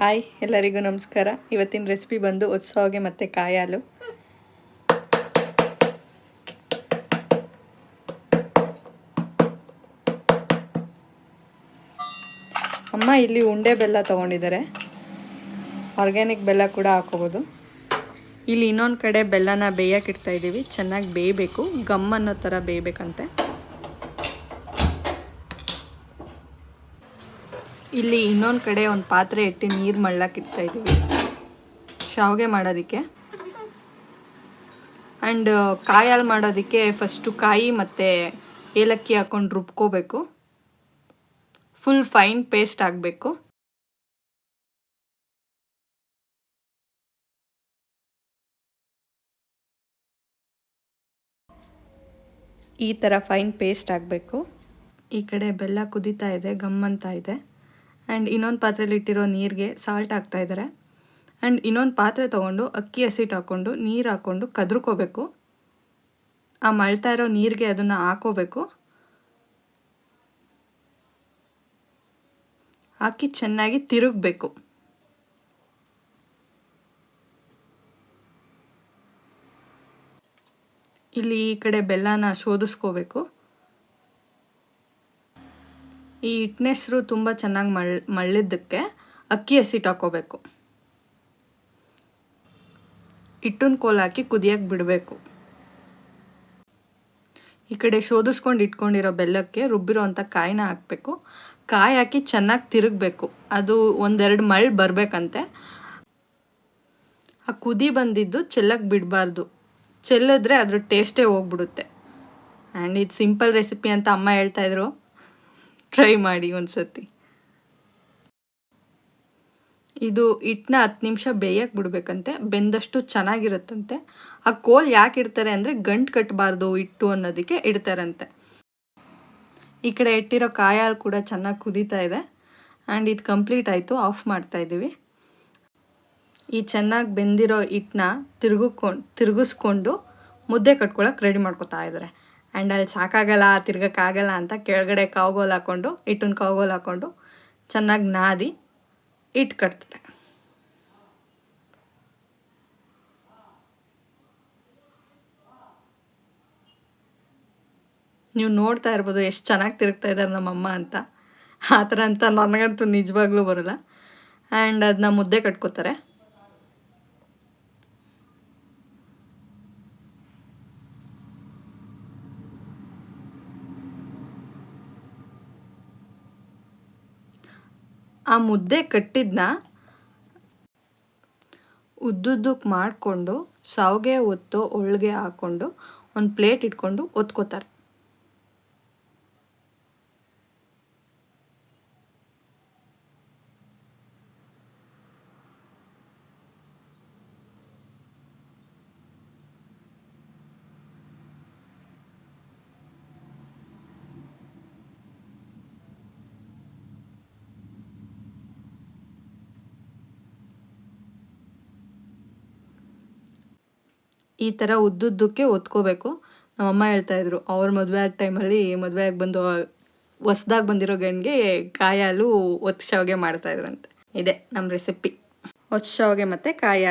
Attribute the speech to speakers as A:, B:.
A: Hi, ಎಲ್ಲರಿಗೂ ನಮಸ್ಕಾರ. ಇವತ್ತಿನ ರೆಸಿಪಿ ಬಂದು ಉತ್ಸವಗೆ ಮತ್ತು ಕಾಯಾಲು. ಅಮ್ಮ ಇಲ್ಲಿ ಉಂಡೆ ಬೆಲ್ಲ ತೊಗೊಂಡಿದ್ದಾರೆ. ಆರ್ಗ್ಯಾನಿಕ್ ಬೆಲ್ಲ ಕೂಡ ಹಾಕೋಬೋದು ಇಲ್ಲಿ ಇನ್ನೊಂದು ಕಡೆ ಬೆಲ್ಲನ ಬೇಯಕ್ಕೆ ಇಡ್ತಾ ಇದ್ದೀವಿ ಚೆನ್ನಾಗಿ ಬೇಯಬೇಕು. ಗಮ್ ಅನ್ನೋ ಥರ ಬೇಯಬೇಕಂತೆ. ಇಲ್ಲಿ ಇನ್ನೊಂದು ಕಡೆ ಒಂದು ಪಾತ್ರೆ ಇಟ್ಟು ನೀರು ಮಳ್ಳಕ್ಕೆ ಇಡ್ತಾ ಇದ್ದೀವಿ ಶಾವಿಗೆ ಮಾಡೋದಕ್ಕೆ. ಆ್ಯಂಡ್ ಕಾಯಿ ಹಾಲು ಮಾಡೋದಕ್ಕೆ ಫಸ್ಟು ಕಾಯಿ ಮತ್ತು ಏಲಕ್ಕಿ ಹಾಕ್ಕೊಂಡು ರುಬ್ಕೋಬೇಕು. ಫುಲ್ ಫೈನ್ ಪೇಸ್ಟ್ ಆಗಬೇಕು. ಈ ಥರ ಫೈನ್ ಪೇಸ್ಟ್ ಆಗಬೇಕು. ಈ ಕಡೆ ಬೆಲ್ಲ ಕುದೀತಾ ಇದೆ ಗಮ್ಮಂತ ಇದೆ. ಆ್ಯಂಡ್ ಇನ್ನೊಂದು ಪಾತ್ರೆಯಲ್ಲಿ ಇಟ್ಟಿರೋ ನೀರಿಗೆ ಸಾಲ್ಟ್ ಹಾಕ್ತಾ ಇದ್ದಾರೆ ಆ್ಯಂಡ್ ಇನ್ನೊಂದು ಪಾತ್ರೆ ತೊಗೊಂಡು ಅಕ್ಕಿ ಹಸಿಟ್ಟು ಹಾಕ್ಕೊಂಡು ನೀರು ಹಾಕ್ಕೊಂಡು ಕದ್ರುಕೋಬೇಕು. ಆ ಮಳ್ತಾ ಇರೋ ನೀರಿಗೆ ಅದನ್ನು ಹಾಕೋಬೇಕು. ಹಾಕಿ ಚೆನ್ನಾಗಿ ತಿರುಗಬೇಕು. ಇಲ್ಲಿ ಈ ಕಡೆ ಬೆಲ್ಲನ ಶೋಧಿಸ್ಕೋಬೇಕು. ಈ ಹಿಟ್ನೆಸ್ರು ತುಂಬ ಚೆನ್ನಾಗಿ ಮಳ್, ಮಳ್ಳಿದ್ದಕ್ಕೆ ಅಕ್ಕಿ ಹಸಿಟ್ಟು ಹಾಕೋಬೇಕು ಹಿಟ್ಟನ್ನ ಕೋಲ್ ಹಾಕಿ ಕುದಿಯಕ್ಕೆ ಬಿಡಬೇಕು. ಈ ಕಡೆ ಶೋಧಿಸ್ಕೊಂಡು ಇಟ್ಕೊಂಡಿರೋ ಬೆಲ್ಲಕ್ಕೆ ರುಬ್ಬಿರೋ ಅಂಥ ಕಾಯಿನ ಹಾಕಬೇಕು. ಕಾಯಿ ಹಾಕಿ ಚೆನ್ನಾಗಿ ತಿರುಗಬೇಕು. ಅದು ಒಂದೆರಡು ಮಳ್ ಬರಬೇಕಂತೆ. ಆ ಕುದಿ ಬಂದಿದ್ದು ಚೆಲ್ಲಕ್ಕೆ ಬಿಡಬಾರ್ದು. ಚೆಲ್ಲಿದ್ರೆ ಅದ್ರ ಟೇಸ್ಟೇ ಹೋಗ್ಬಿಡುತ್ತೆ. ಆ್ಯಂಡ್ ಇದು ಸಿಂಪಲ್ ರೆಸಿಪಿ ಅಂತ ಅಮ್ಮ ಹೇಳ್ತಾಯಿದ್ರು ಟ್ರೈ ಮಾಡಿ ಒಂದು ಸತಿ ಇದು ಹಿಟ್ಟನ್ನ ಹತ್ತು ನಿಮಿಷ ಬೇಯಕ್ಕೆ ಬಿಡಬೇಕಂತೆ, ಬೆಂದಷ್ಟು ಚೆನ್ನಾಗಿರುತ್ತಂತೆ. ಆ ಕೋಲ್ ಯಾಕೆ ಇಡ್ತಾರೆ ಅಂದರೆ ಗಂಟು ಕಟ್ಟಬಾರ್ದು ಹಿಟ್ಟು ಅನ್ನೋದಕ್ಕೆ ಇಡ್ತಾರಂತೆ. ಈ ಕಡೆ ಇಟ್ಟಿರೋ ಕಾಯಾಲು ಕೂಡ ಚೆನ್ನಾಗಿ ಕುದೀತಾ ಇದೆ. ಆ್ಯಂಡ್ ಇದು ಕಂಪ್ಲೀಟ್ ಆಯಿತು, ಆಫ್ ಮಾಡ್ತಾ ಇದ್ದೀವಿ ಈ ಚೆನ್ನಾಗಿ ಬೆಂದಿರೋ ಹಿಟ್ಟನ್ನ ತಿರುಗಿಕೊಂಡು, ತಿರುಗಿಸ್ಕೊಂಡು ಮುದ್ದೆ ಕಟ್ಕೊಳಕ್ಕೆ ರೆಡಿ ಮಾಡ್ಕೊತಾ ಇದ್ದಾರೆ ಆ್ಯಂಡ್ ಅಲ್ಲಿ ಸಾಕಾಗಲ್ಲ, ತಿರ್ಗಕ್ಕಾಗಲ್ಲ ಅಂತ ಕೆಳಗಡೆ ಕಾವುಗೋಲು ಹಾಕ್ಕೊಂಡು ಹಿಟ್ಟನ್ನ ಕಾವುಗೋಲು ಹಾಕ್ಕೊಂಡು ಚೆನ್ನಾಗಿ ನಾದಿ ಹಿಟ್ಟು ಕಟ್ತಾರೆ. ನೀವು ನೋಡ್ತಾ ಇರ್ಬೋದು ಎಷ್ಟು ಚೆನ್ನಾಗಿ ತಿರುಗ್ತಾ ಇದ್ದಾರೆ ನಮ್ಮಮ್ಮ ಅಂತ. ಆ ಥರ ಅಂತ ನನಗಂತೂ ನಿಜವಾಗ್ಲೂ ಬರೋಲ್ಲ. ಆ್ಯಂಡ್ ಅದನ್ನ ಮುದ್ದೆ ಕಟ್ಕೋತಾರೆ. ಆ ಮುದ್ದೆ ಕಟ್ಟಿದ್ನ ಉದ್ದುದ್ದಕ್ಕೆ ಮಾಡಿಕೊಂಡು ಶಾವಿಗೆ ಒತ್ತೋ ಒಳಗೆ ಹಾಕ್ಕೊಂಡು ಒಂದು ಪ್ಲೇಟ್ ಇಟ್ಕೊಂಡು ಒತ್ಕೋತಾರೆ. ಈ ಥರ ಉದ್ದುದ್ದಕ್ಕೆ ಒತ್ಕೋಬೇಕು. ನಮ್ಮಮ್ಮ ಹೇಳ್ತಾ ಇದ್ರು, ಅವ್ರ ಮದುವೆ ಆದ ಟೈಮಲ್ಲಿ ಮದುವೆ ಆಗಿ ಬಂದು, ಹೊಸ್ದಾಗಿ ಬಂದಿರೋ ಗಂಡ್ಗೆ ಕಾಯಿ ಹಾಲು ಒತ್ತು ಶಾವಿಗೆ ಮಾಡ್ತಾಯಿದ್ರಂತೆ ಇದೆ ನಮ್ಮ ರೆಸಿಪಿ ಒತ್ತು ಶಾವಿಗೆ ಮತ್ತು ಕಾಯಿ